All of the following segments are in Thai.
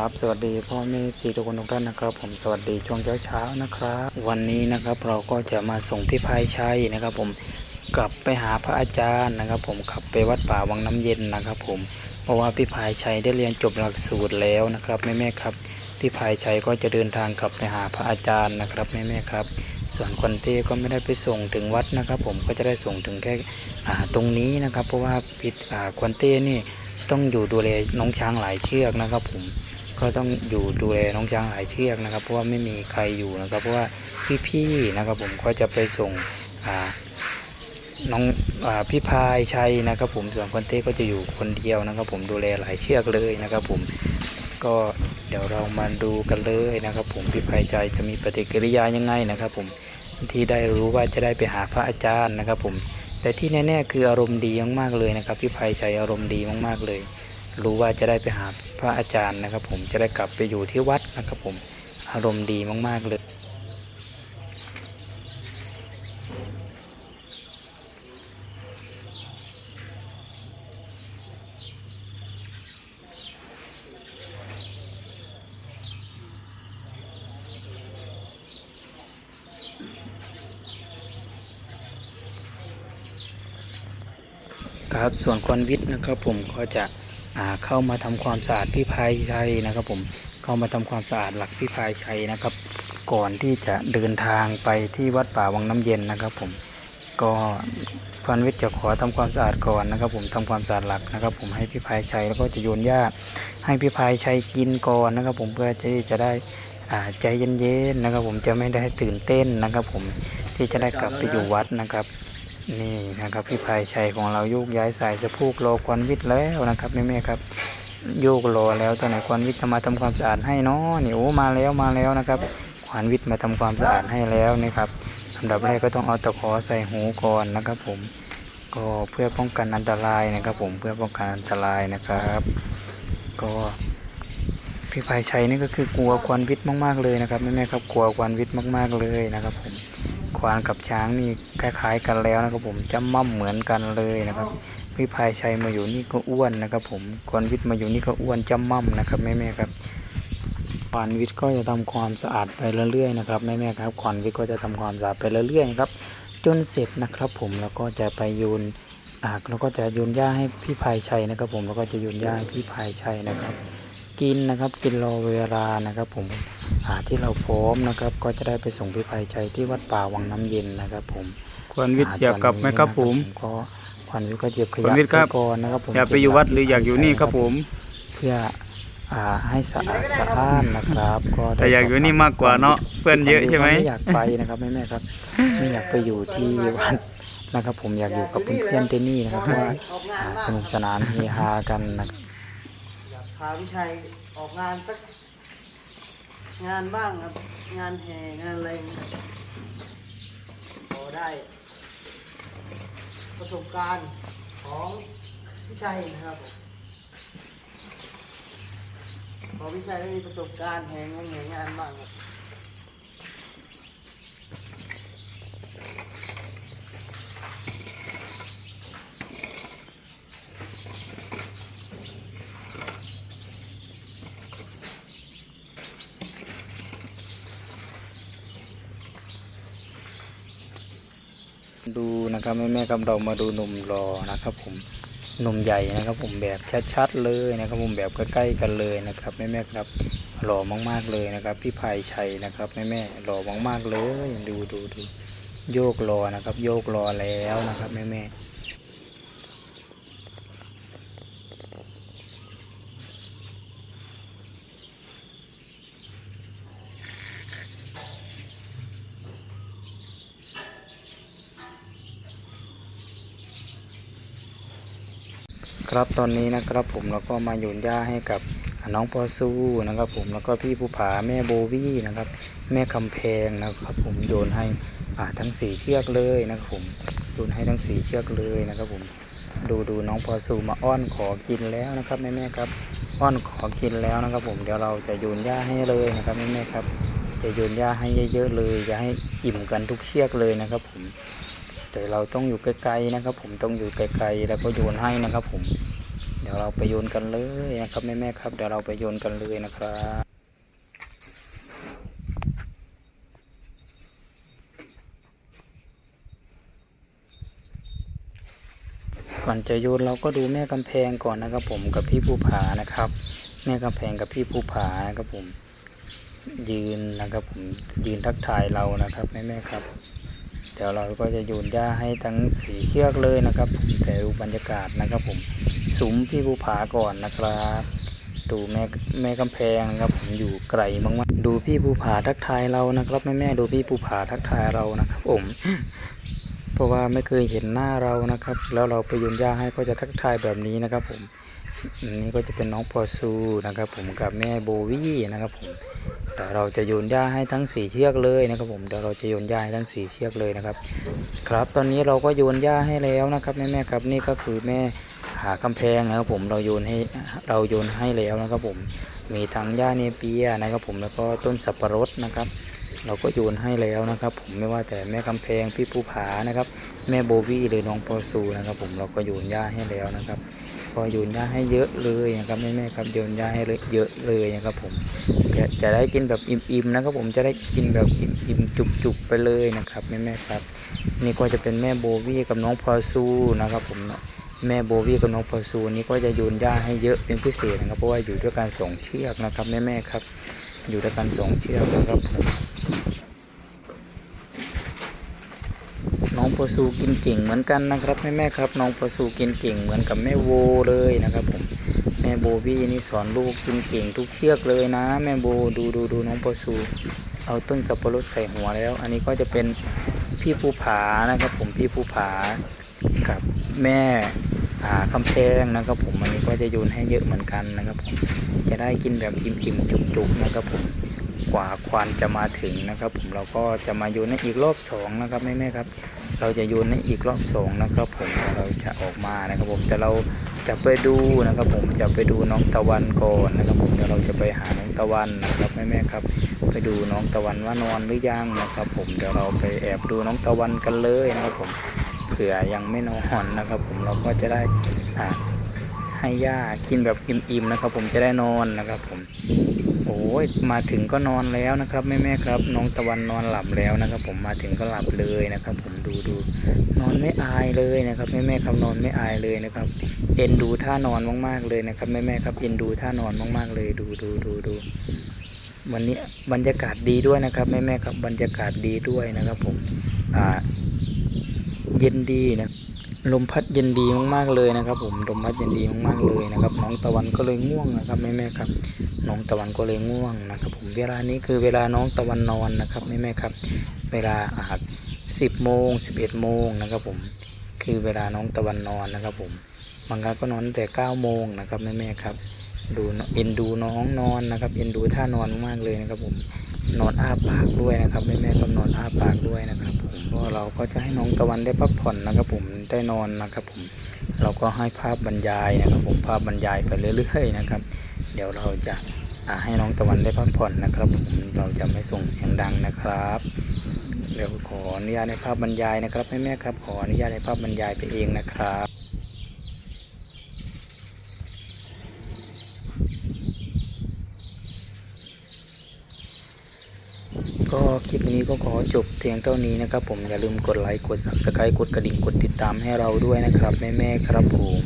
ครับ สวัสดีพ่อแม่สี่ทุกคนทุกท่านนะครับ ผมสวัสดีช่วงเช้าๆนะครับ วันนี้นะครับเราก็จะมาส่งพี่พายชัยนะครับ ผมกลับไปหาพระอาจารย์นะครับ ผมขับไปวัดป่าวังน้ำเย็นนะครับ ผมเพราะว่าพี่พายชัยได้เรียนจบหลักสูตรแล้วนะครับแม่ๆครับพี่พายชัยก็จะเดินทางกลับไปหาพระอาจารย์นะครับแม่ๆครับ ส่วนควันเต้ก็ไม่ได้ไปส่งถึงวัดนะครับ ผมก็จะได้ส่งถึงแค่ตรงนี้นะครับ เพราะว่าพิอ่ควันเต้นี่ต้องอยู่ดูแลน้องช้างหลายเชือกนะครับผม ก็ต้องอยู่ดูแลน้องช้างหลายเชือกนะครับ เพราะว่าไม่มีใครอยู่นะครับ เพราะว่าพี่ๆนะครับ ผมก็จะไปส่งน้องอพี่พายชัยนะครับ ผมส่วนคนเต้ก็จะอยู่คนเดียวนะครับ ผมดูแลหลายเชือกเลยนะครับ ผมก็เดี๋ยวเรามาดูกันเลยนะครับ ผมพี่พายชัยจะมีปฏิกิริยายังไงนะครับ ผมที่ได้รู้ว่าจะได้ไปหาพระอาจารย์นะครับ ผมแต่ที่แน่ๆคืออารมณ์ดีมากๆเลยนะครับ พี่ภัยชัยอารมณ์ดีมากๆเลย รู้ว่าจะได้ไปหาพระอาจารย์นะครับ ผมจะได้กลับไปอยู่ที่วัดนะครับ ผมอารมณ์ดีมาก ๆ เลย ครับส่วนควันวิทย์นะครับ ผมก็จะ เข้ามาทำความสะอาดพี่พายชัยนะครับ ผมเข้ามาทำความสะอาดหลักพี่พายชัยนะครับ ก่อนที่จะเดินทางไปที่วัดป่าวังน้ำเย็นนะครับ ผมก็ควันวิทย์จะขอทำความสะอาดก่อนนะครับ ผมทำความสะอาดหลักนะครับ ผมให้พี่พายชัยแล้วก็จะโยนหญ้าให้พี่พายชัยกินก่อนนะครับ ผมเพื่อที่จะได้ใจเย็นๆนะครับ ผมจะไม่ได้ตื่นเต้นนะครับ ผมที่จะได้กลับไปอยู่วัดนะครับ นี่นะครับพี่ภายชัยของเราโยกย้ายสายสะโพกรอควันวิทย์แล้วนะครับแม่ๆครับโยกรอแล้วตอนไหนควันวิทย์จะมาทำความสะอาดให้เนาะนี่โอ้มาแล้วมาแล้วนะครับควันวิทย์มาทำความสะอาดให้แล้วนี่ครับอันดับแรกก็ต้องเอาตะขอใส่หูก่อนนะครับ ผมก็เพื่อป้องกันอันตรายนะครับ ผมเพื่อป้องกันอันตรายนะครับ ก็พี่ภายชัยนี่ก็คือกลัวควันวิทย์มากๆเลยนะครับแม่ๆครับกลัวควันวิทย์มากๆเลยนะครับผม ควานกับช้างนี่คล้าย ๆ กันแล้วนะครับผมจะมั่มเหมือนกันเลยนะครับพี่พายชัยมาอยู่นี่ก็อ้วนนะครับ ผมกวนวิทย์มาอยู่นี่ก็อ้วนจำมั่มนะครับแม่ๆครับควานวิทย์ก็จะทำความสะอาดไปเรื่อยๆนะครับแม่ๆครับควานวิทย์ก็จะทำความสะอาดไปเรื่อยๆครับจนเสร็จนะครับผมแล้วก็จะไปโยนอ่าแล้วก็จะโยนหญ้าให้พี่พายชัยนะครับ ผมแล้วก็จะโยนหญ้าให้พี่พายชัยนะครับ กินนะครับกินรอเวลานะครับ ผมหาที่เราพร้อมนะครับ ก็จะได้ไปส่งพี่ภัยชัยที่วัดป่าวังน้ำเย็นนะครับ ผมควรวิทย์อยากกลับไหมครับผมก็ควันวิทย์ก็เจ็บขควยะรวิทย์ครับไว้ก่อนนะครับผมอยากไปอยู่วัดหรืออยากอยู่นี่ครับผม เพื่ออ่าให้สะอาดสะอ้านนะครับ ก็ได้แต่อยากอยู่นี่มากกว่าเนาะเพื่อนเยอะใช่ไหมไม่อยากไปนะครับแม่แม่ๆครับไม่อยากไปอยู่ที่วัดนะครับ ผมอยากอยู่กับเพื่อนๆที่นี่นะครับเพราะว่าอ่าสนุกสนานเฮฮากันนะครับ พาพาวิชัยออกงานสักงานบ้างครับ งานแห่งานอะไรพอได้ ประสบการณ์ของวิชัยนะครับผมพอวิชัยได้มีประสบการณ์แห่งานแห่งานบ้างครับ ดูนะครับแม่แม่ครับเรามาดูหนุ่มรอนะครับ ผมหนุ่มใหญ่นะครับ ผมแบบชัดๆเลยนะครับ ผมแบบใกล้ๆกันเลยนะครับแม่แม่ครับหล่อมากๆเลยนะครับ พี่ภัยชัยนะครับแม่แม่หล่อมากๆเลยดูดูดูโยกรอนะครับ โยกรอแล้วนะครับแม่แม่ ครับตอนนี้นะครับผมเราก็มาโยนหญ้าให้กับน้องปอสู้นะครับ ผมแล้วก็พี่ภูผาแม่โบวี่นะครับ แม่คำแพงนะครับ ผมโยนให้ทั้งสี่เชือกเลยนะครับผมโยนให้ทั้งสี่เชือกเลยนะครับ ผมดูดูน้องปอสู้มาอ้อนขอกินแล้วนะครับแม่แม่ครับอ้อนขอกินแล้วนะครับ ผมเดี๋ยวเราจะโยนหญ้าให้เลยนะครับแม่แม่ครับ จะโยนหญ้าให้เยอะๆเลยจะให้อิ่มกันทุกเชือกเลยนะครับ ผม แต่เราต้องอยู่ไกลๆนะครับ ผมต้องอยู่ไกลๆแล้วก็โยนให้นะครับ ผม เดี๋ยวเราไปโยนกันเลยนะครับแม่ๆครับเดี๋ยวเราไปโยนกันเลยนะครับก่อนจะโยนเราก็ดูแม่กำแพงก่อนนะครับ ผมกับพี่ภูผานะครับ แม่กำแพงกับพี่ภูผานะครับผมยืนนะครับผมยืนทักทายเรานะครับแม่แม่ๆครับ เดี๋ยวเราก็จะโยนหญ้าให้ทั้งสีเชือกเลยนะครับผมแต่ดูบรรยากาศนะครับผมสุมพี่ภูผาก่อนนะครับดูแม่แม่กำแพงนะครับผมอยู่ไกลมากๆดูพี่ภูผาทักทายเรานะครับแม่แม่ดูพี่ภูผาทักทายเรานะครับผมเพราะว่าไม่เคยเห็นหน้าเรานะครับ แล้วเราไปโยนหญ้าให้ก็จะทักทายแบบนี้นะครับผมนนี้ก็จะเป็นน้องปอซูนะครับผมกับแม่โบวี่นะครับผม ดี๋ยวเราจะโยนหญ้าให้ทั้งสี่เชือกเลยนะครับผมเดี๋ยวเราจะโยนหญ้าให้ทั้งสี่เชือกเลยนะครับ ครับตอนนี้เราก็โยนหญ้าให้แล้วนะครับแม่แม่ครับนี่ก็คือแม่หากำแพงนะครับผมเราโยนให้เราโยนให้แล้วนะครับผมมีทั้งหญ้าเนเปียนะครับผมแล้วก็ต้นสับปะรดนะครับ เราก็โยนให้แล้วนะครับ ผมไม่ว่าแต่แม่กำแพงพี่ภูผานะครับ แม่โบวี่หรือน้องปอซูนะครับ ผมเราก็โยนหญ้าให้แล้วนะครับ ก็โยนหญ้าให้เยอะเลยนะครับแม่แม่ๆครับโยนหญ้าให้เยเยอะเลยนะครับผมจะจะได้กินแบบอิ่มๆนะครับผมจะได้กินแบบอิ่มๆจุกๆไปเลยนะครับแม่แม่ๆครับ นี่ก็จะเป็นแม่โบวี่กับน้องพอซูนะครับผมแม่โบวี่กับน้องพอซูนี่ก็จะโยนหญ้าให้เยอะเป็นพิเศษนะครับเพราะว่าอยู่ด้วยกันสองเชือกนะครับแม่แม่ๆครับ อยู่ด้วยกันสองเชือกนะครับผม น้อง ปอซูกินเก่งเหมือนกันนะครับแม่แม่ครับ น้องปอซูกินเก่งเหมือนกับแม่โวเลยนะครับผมแม่โบวี่นี่สอนลูกกินเก่งทุกเชือกเลยนะ แม่โบดูดูดูน้องปอซูเอาต้นสับปะรดใส่หัวแล้ว อันนี้ก็จะเป็นพี่ภูผานะครับผมพี่ภูผากับแม่อ่าคำแพงนะครับผมอันนี้ก็จะโยนให้เยอะเหมือนกันนะครับผมจะได้กินแบบอิ่มๆจุกๆนะครับผมกว่าควานจะมาถึงนะครับ ผมเราก็จะมาโยนให้อีกรอบสองนะครับแม่ๆครับ เราจะโยนในอีกรอบสองนะครับผมเราจะออกมานะครับผมแต่เราจะไปดูนะครับ ผมจะไปดูน้องตะวันก่อนนะครับ ผมเดี๋ยวเราจะไปหาน้องตะวันนะครับแม่แม่ครับ ไปดูน้องตะวันว่านอนหรือยังนะครับ ผมเดี๋ยวเราไปแอบดูน้องตะวันกันเลยนะครับผมเผื่อยังไม่นอนนะครับ ผมเราก็จะได้อ่า ให้ย่ากินแบบอิ่มๆนะครับ ผมจะได้นอนนะครับผมโอ้ยมาถึงก็นอนแล้วนะครับแม่แม่ๆครับ น้องตะวันนอนหลับแล้วนะครับ ผมมาถึงก็หลับเลยนะครับ ผมดูดูนอนไม่อายเลยนะครับแม่แม่ๆครับนอนไม่อายเลยนะครับ เอ็นดูท่านอนมากๆเลยนะครับแม่แม่ๆครับเอ็นดูท่านอนมากๆเลยดูดูดูดูวันนี้บรรยากาศดีด้วยนะครับแม่แม่ๆครับบรรยากาศดีด้วยนะครับ ผมอ่าเย็นดีนะ ลมพัดเย็นดีมากๆเลยนะครับ ผมลมพัดเย็นดีมากๆเลยนะครับน้องตะวันก็เลยง่วงนะครับแม่แม่ๆครับน้องตะวันก็เลยง่วงนะครับ ผมเวลานี้คือเวลาน้องตะวันนอนนะครับแม่แม่ๆครับ เวลาอาจสิบโมงสิบเอ็ดโมงนะครับผมคือเวลาน้องตะวันนอนนะครับ ผมบางครั้งก็นอนแต่เก้าโมงนะครับแม่แม่ๆครับดูเอ็นดูน้องนอนนะครับเอ็นดูท่านอนมากๆเลยนะครับ ผมนอนอ้าปากด้วยนะครับแม่แม่ๆก็นอนอ้าปากด้วยนะครับผม เพราะเราก็จะให้น้องตะวันได้พักผ่อนนะครับผมได้นอนนะครับผมเราก็ให้ภาพบรรยายนะครับผมภาพบรรยายไปเรื่อยๆนะครับ เดี๋ยวเราจะให้น้องตะวันได้พักผ่อนนะครับผมเราจะไม่ส่งเสียงดังนะครับ เดี๋ยวขออนุญาตในภาพบรรยายนะครับแม่ๆครับขออนุญาตในภาพบรรยายไปเองนะครับ ก็คลิปนี้ก็ขอจบเพียงเท่านี้นะครับผมอย่าลืมกดไลค์กด subscribe กดกระดิ่งกดติดตามให้เราด้วยนะครับแม่ๆครับผม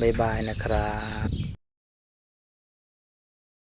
บ๊ายบายนะครับ